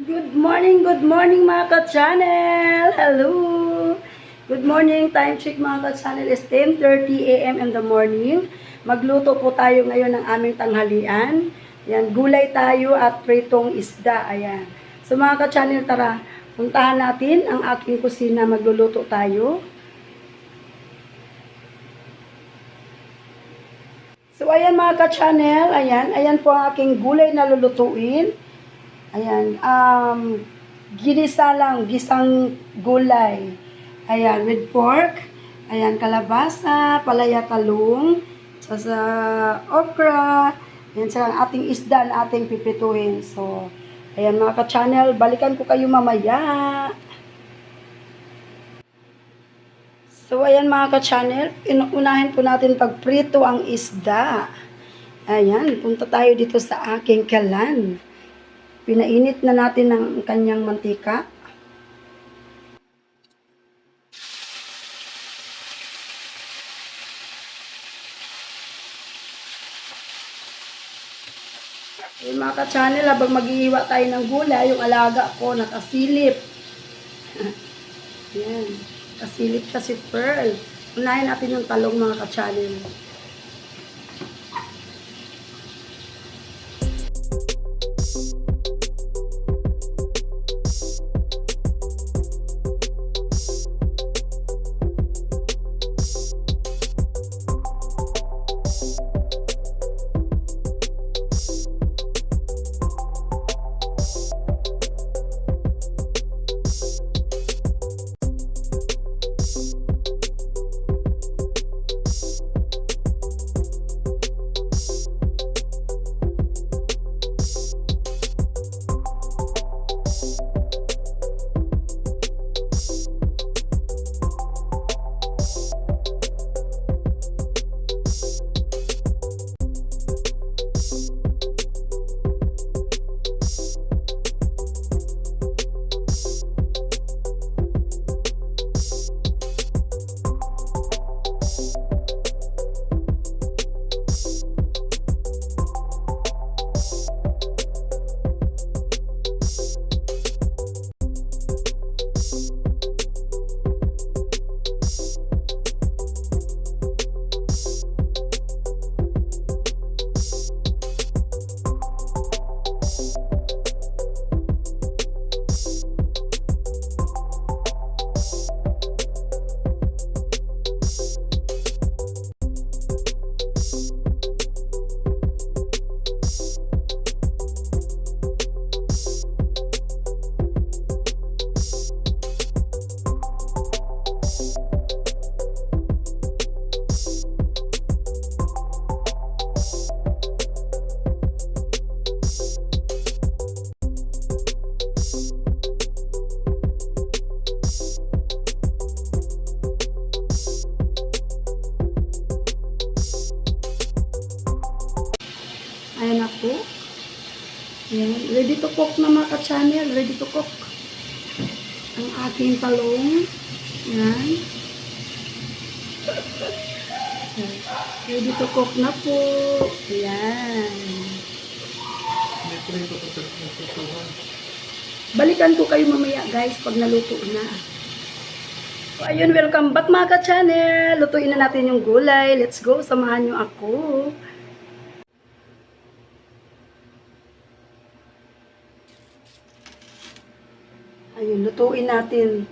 Good morning, good morning mga ka-channel! Hello! Good morning, time check mga ka-channel is 10.30 a.m. in the morning. Magluto po tayo ngayon ng aming tanghalian. Yan, gulay tayo at pritong isda. Ayan. So mga ka-channel, tara, puntahan natin ang aking kusina. Magluluto tayo. So ayan mga ka-channel, ayan, ayan po ang aking gulay na lulutuin. Ayan, um, ginisa lang, gisang gulay. Ayan, with pork. Ayan, kalabasa, palaya talong, sa, sa okra, ayan, sa ating isda na ating pipituhin. So, ayan mga ka-channel, balikan ko kayo mamaya. So, ayan mga ka-channel, inuunahin po natin pagprito ang isda. Ayan, punta tayo dito sa aking kalan. Pinainit na natin ang kanyang mantika. Ayun mga ka-channel, habang mag-iiwa tayo ng gulay, yung alaga ko nakasilip. Yan. Kasilip siya si Pearl. Unahin natin yung talong mga ka-channel. Ayan. Ready to cook na mga ka-channel. Ready to cook. Ang aking talong. Ayan. Ready to cook na po. Ayan. Balikan ko kayo mamaya guys pag naluto na. So, ayun, welcome back mga ka-channel. Lutuin na natin yung gulay. Let's go. Samahan nyo ako. Ayun, lutuin natin.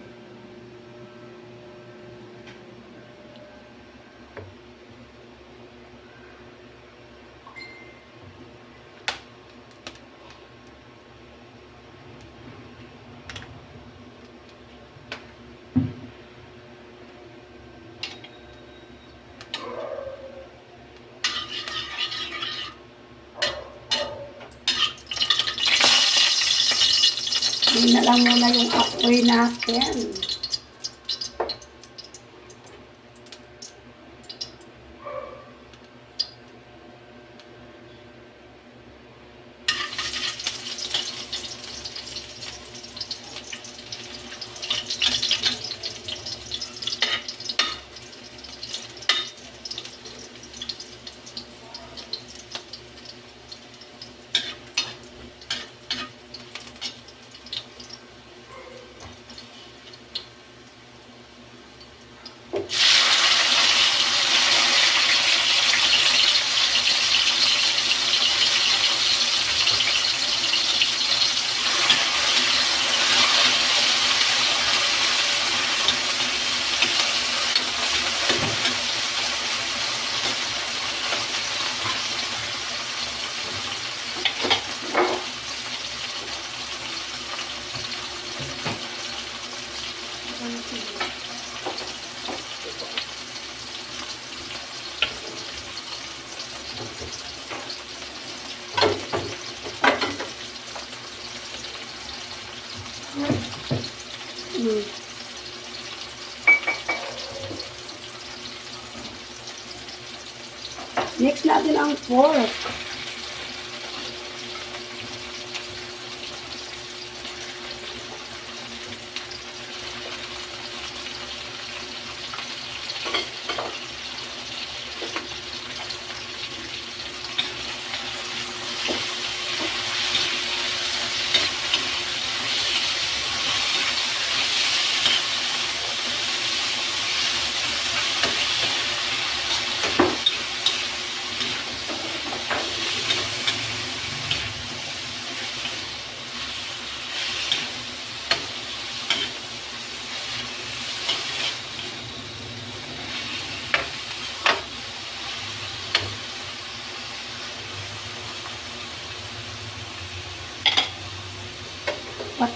Yun na lang muna yung apoy natin. Mm. Mix natin ang pork.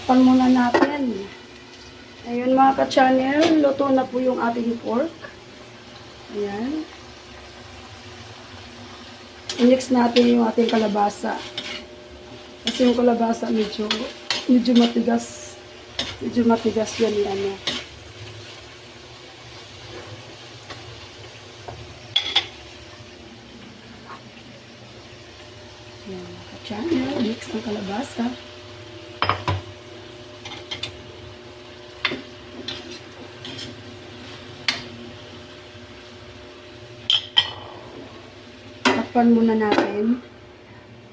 Takpan muna natin. Ayun mga ka-channel, luto na po yung ating pork. Ayan. I-mix natin yung ating kalabasa. Kasi yung kalabasa medyo, medyo matigas. Medyo matigas yan yung ano. Ayan ka-channel, mix ang kalabasa. Takpan muna natin.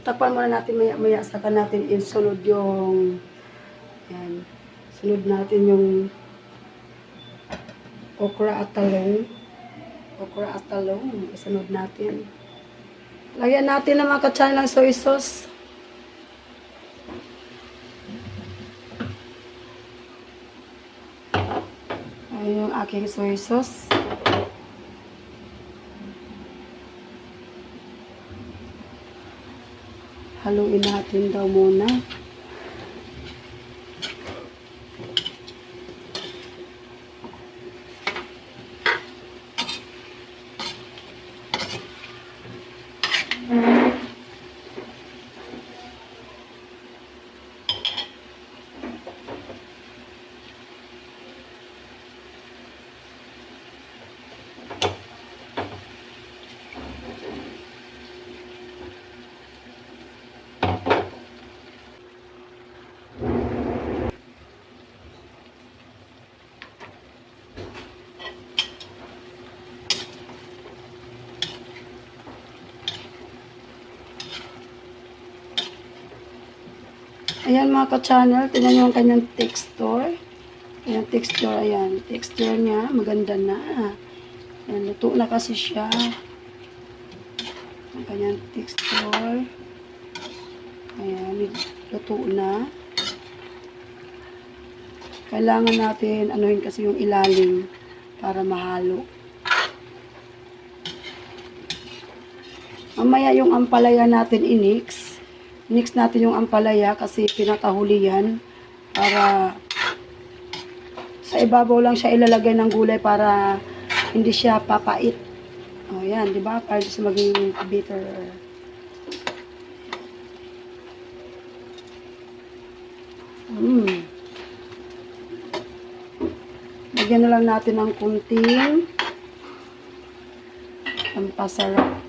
Takpan muna natin maya-maya saka natin isunod yung yan. Sunod natin yung okra at talong. Okra at talong. Isunod natin. Lagyan natin ng mga katsan ng soy sauce. Ayan yung aking soy sauce. Haluin natin daw muna. Ayan mga ka-channel, tingnan nyo ang kanyang texture. Ayan, texture, ayan. Texture niya, maganda na. Ayan, luto na kasi siya. Ang kanyang texture. Ayan, luto na. Kailangan natin anuhin kasi yung ilalim para mahalo. Mamaya yung ampalaya natin inix. Mix natin yung ampalaya kasi pinakahuli yan para sa ibabaw lang siya ilalagay ng gulay para hindi siya papait. O yan, di ba? Para sa maging bitter. Mm. Lagyan na lang natin ng kunting pampasarap.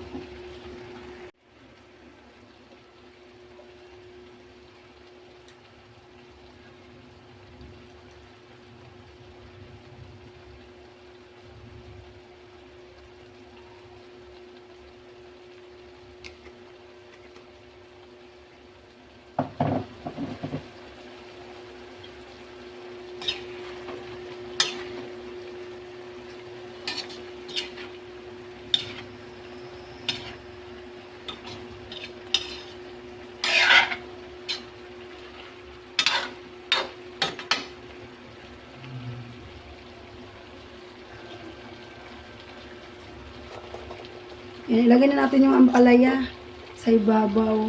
Ilagay na natin yung ampalaya sa ibabaw.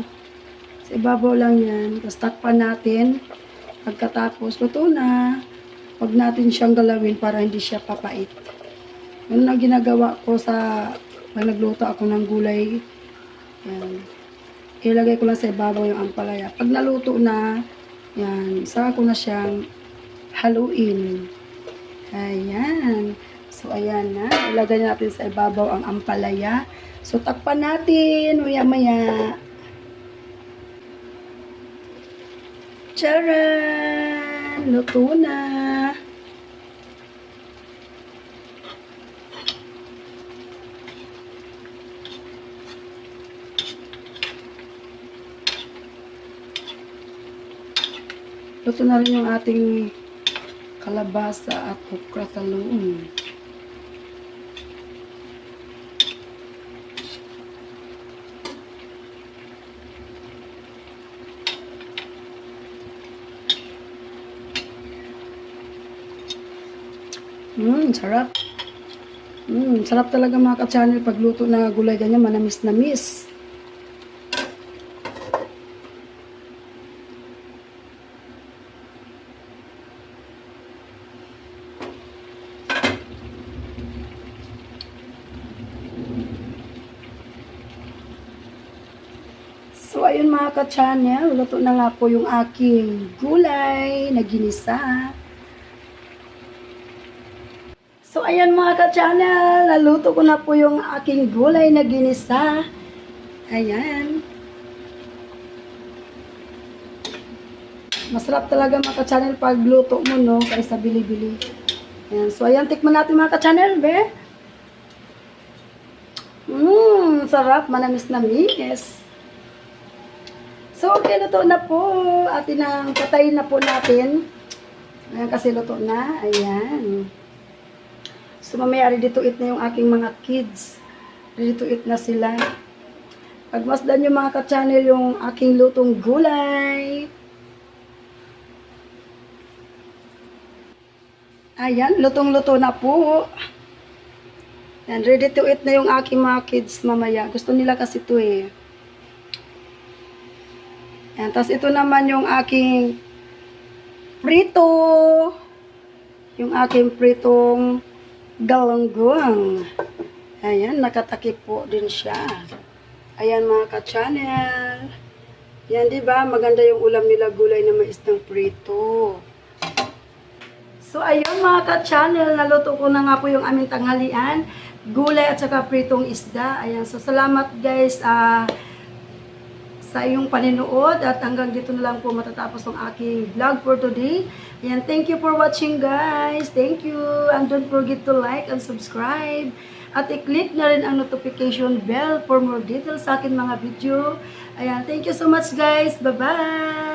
Sa ibabaw lang yan. Tapos takpan natin. Pagkatapos, luto na. Huwag natin siyang galawin para hindi siya papait. Yun ang ginagawa ko sa pag nagluto ako ng gulay. Yan. Ilagay ko lang sa ibabaw yung ampalaya. Pag naluto na, Yan, saka ko na siyang haluin. Ayan. So, ayan na. Ilagay natin sa ibabaw ang ampalaya. So, takpan natin. Maya-maya. Charan! Luto na. Luto na rin yung ating kalabasa at okra sa loob. Mmm, sarap. Mmm, sarap talaga mga ka-channel pagluto na gulay ganyan, manamis na miss. So, ayun mga ka-channel, luto na nga po yung aking gulay na ginisa. So, ayan mga ka-channel, naluto ko na po yung aking gulay na ginisa. Ayan. Masarap talaga mga ka-channel pag luto mo, no? Kaysa bili-bili. Ayan. So, ayan, tikman natin mga ka-channel, be. Mmm, sarap. Manamis na miss. So, okay, luto na po. Atin ang patayin na po natin. Ayan, kasi luto na. Ayan. So, mamaya ready to eat na yung aking mga kids. Ready to eat na sila. Pagmasdan yung mga ka-channel yung aking lutong gulay. Ayan, lutong-luto na po. Ayan, ready to eat na yung aking mga kids mamaya. Gusto nila kasi ito eh. Ayan, tapos ito naman yung aking prito. Yung aking pritong galangguang. Ayan, nakatakip po din siya. Ayan mga ka-channel. Yan, di ba? Maganda yung ulam nila gulay na mais ng prito. So, ayun mga ka-channel, naluto ko na nga po yung aming tanghalian. Gulay at saka pritong isda. Ayan, so salamat guys. Ah, sa iyong paninood at hanggang dito na lang po matatapos ang aking vlog for today. Ayan, thank you for watching guys. Thank you. And don't forget to like and subscribe. At i-click na rin ang notification bell for more details sa akin mga video. Ayan, thank you so much guys. Bye-bye!